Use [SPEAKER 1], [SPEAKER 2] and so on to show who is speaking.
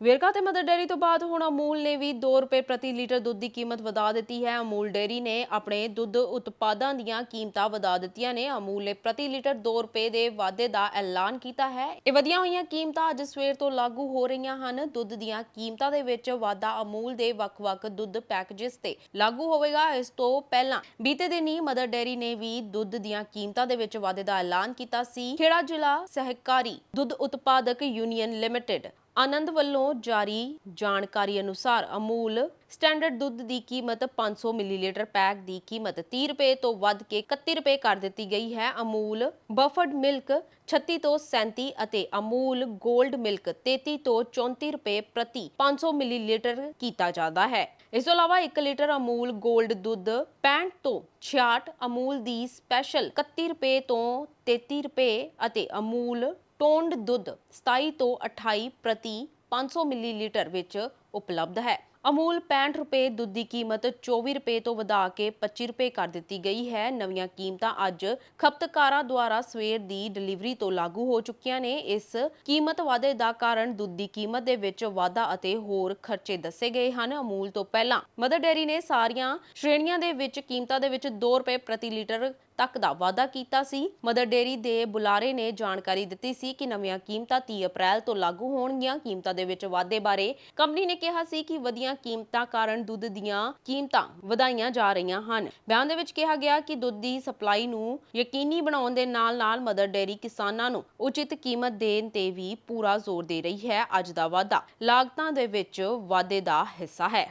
[SPEAKER 1] ਵੇਰਕਾ ਤੇ mother dairy ਤੋਂ ਬਾਅਦ ਹੁਣ ਅਮੂਲ ਨੇ ਵੀ 2 ਰੁਪਏ ਪ੍ਰਤੀ ਲੀਟਰ ਦੁੱਧ ਦੀ ਕੀਮਤ ਵਧਾ ਦਿੱਤੀ ਹੈ। ਅਮੂਲ ਡੇਅਰੀ ਨੇ ਆਪਣੇ ਦੁੱਧ ਉਤਪਾਦਾਂ ਦੀਆਂ ਕੀਮਤਾਂ ਵਧਾ ਦਿੱਤੀਆਂ ਨੇ। ਅਮੂਲ ਨੇ ਪ੍ਰਤੀ ਲੀਟਰ 2 ਰੁਪਏ ਦੇ ਵਾਧੇ ਦਾ ਐਲਾਨ ਕੀਤਾ ਹੈ। ਇਹ ਵਧੀਆਂ ਹੋਈਆਂ ਕੀਮਤਾਂ ਅੱਜ ਸਵੇਰ ਤੋਂ ਲਾਗੂ ਹੋ ਰਹੀਆਂ ਹਨ। ਦੁੱਧ ਦੀਆਂ ਕੀਮਤਾਂ ਦੇ ਵਿੱਚ ਵਾਧਾ ਅਮੂਲ ਦੇ ਵੱਖ-ਵੱਖ ਦੁੱਧ ਪੈਕੇजेस ਤੇ ਲਾਗੂ ਹੋਵੇਗਾ। ਇਸ ਤੋਂ ਪਹਿਲਾਂ ਬੀਤੇ ਦਿਨ ਹੀ ਮਦਰ ਡੇਅਰੀ ਨੇ ਵੀ ਦੁੱਧ ਦੀਆਂ ਕੀਮਤਾਂ ਦੇ ਵਿੱਚ ਵਾਧੇ ਦਾ ਐਲਾਨ ਕੀਤਾ ਸੀ। ਖੇੜਾ ਜ਼ਿਲ੍ਹਾ ਸਹਿਕਾਰੀ ਦੁੱਧ ਉਤਪਾਦਕ ਯੂਨੀਅਨ ਲਿਮਟਿਡ ਆਨੰਦ ਵੱਲੋਂ ਜਾਰੀ ਜਾਣਕਾਰੀ ਅਨੁਸਾਰ ਅਮੂਲ ਸਟੈਂਡਰਡ ਦੁੱਧ ਦੀ ਕੀਮਤ 500 ਮਿਲੀਲੀਟਰ, ਪੈਕ ਦੀ ਕੀਮਤ 30 ਰੁਪਏ ਤੋਂ ਵੱਧ ਕੇ 31 ਰੁਪਏ ਕਰ ਦਿੱਤੀ ਗਈ ਹੈ। ਅਮੂਲ ਬਫਰਡ ਮਿਲਕ 36 ਤੋਂ 37 ਅਤੇ ਅਮੂਲ 골ਡ ਮਿਲਕ 33 ਤੋਂ 34 ਰੁਪਏ ਪ੍ਰਤੀ 500 ਮਿਲੀਲੀਟਰ ਕੀਤਾ ਜਾਂਦਾ ਹੈ। ਇਸ ਤੋਂ ਇਲਾਵਾ 1 ਲੀਟਰ ਅਮੂਲ 골ਡ ਦੁੱਧ 65 ਤੋਂ 66 ਅਮੂਲ ਦੀ ਸਪੈਸ਼ਲ 31 ਰੁਪਏ ਤੋਂ 33 ਰੁਪਏ ਅਤੇ ਅਮੂਲ ਟੋਨਡ ਦੁੱਧ 27 ਤੋਂ 28 ਪ੍ਰਤੀ 500 ਮਿਲੀਲੀਟਰ ਵਿੱਚ ਉਪਲਬਧ ਹੈ। ਅਮੂਲ 65 ਰੁਪਏ ਦੁੱਧ ਦੀ ਕੀਮਤ 24 ਰੁਪਏ ਤੋਂ ਵਧਾ ਕੇ 25 ਰੁਪਏ ਕਰ ਦਿੱਤੀ ਗਈ ਹੈ। ਨਵੀਆਂ ਕੀਮਤਾਂ ਅੱਜ ਖਪਤਕਾਰਾਂ ਦੁਆਰਾ ਸਵੇਰ ਦੀ ਡਿਲੀਵਰੀ ਤੋਂ ਲਾਗੂ ਹੋ ਚੁੱਕੀਆਂ ਨੇ। ਇਸ ਕੀਮਤ ਵਾਧੇ ਦਾ ਕਾਰਨ ਦੁੱਧ ਦੀ ਕੀਮਤ ਦੇ ਵਿੱਚ ਵਾਧਾ ਅਤੇ ਹੋਰ ਖਰਚੇ ਦੱਸੇ ਗਏ ਹਨ। ਅਮੂਲ ਤੋਂ ਪਹਿਲਾਂ ਮਦਰ ਡੇਅਰੀ ਨੇ ਸਾਰੀਆਂ ਸ਼੍ਰੇਣੀਆਂ ਦੇ ਵਿੱਚ ਕੀਮਤਾਂ ਦੇ ਵਿੱਚ 2 ਰੁਪਏ ਪ੍ਰਤੀ ਲੀਟਰ ਤੱਕ ਦਾ ਵਾਅਦਾ ਕੀਤਾ ਸੀ। ਮਦਰ ਡੇਅਰੀ ਦੇ ਬੁਲਾਰੇ ਨੇ ਜਾਣਕਾਰੀ ਦਿੱਤੀ ਸੀ ਕਿ ਨਵੀਆਂ ਕੀਮਤਾਂ 30 ਅਪ੍ਰੈਲ ਤੋਂ ਲਾਗੂ ਹੋਣਗੀਆਂ। ਕੀਮਤਾਂ ਦੇ ਵਿੱਚ ਵਾਧੇ ਬਾਰੇ ਕੰਪਨੀ ਨੇ ਕਿਹਾ ਸੀ ਕਿ ਵਧੀਆ ਕੀਮਤਾਂ ਕਾਰਨ ਦੁੱਧ ਦੀਆਂ ਕੀਮਤਾਂ ਵਧਾਈਆਂ ਜਾ ਰਹੀਆਂ ਹਨ। ਬਿਆਨ ਦੇ ਵਿੱਚ ਕਿਹਾ ਗਿਆ ਕਿ ਦੁੱਧ ਦੀ ਸਪਲਾਈ ਨੂੰ ਯਕੀਨੀ ਬਣਾਉਣ ਦੇ ਨਾਲ-ਨਾਲ ਮਦਰ ਡੇਅਰੀ ਕਿਸਾਨਾਂ ਨੂੰ ਉਚਿਤ ਕੀਮਤ ਦੇਣ ਤੇ ਵੀ ਪੂਰਾ ਜ਼ੋਰ ਦੇ ਰਹੀ ਹੈ। ਅੱਜ ਦਾ ਵਾਅਦਾ ਲਾਗਤਾਂ ਦੇ ਵਿੱਚ ਵਾਧੇ ਦਾ ਹਿੱਸਾ ਹੈ।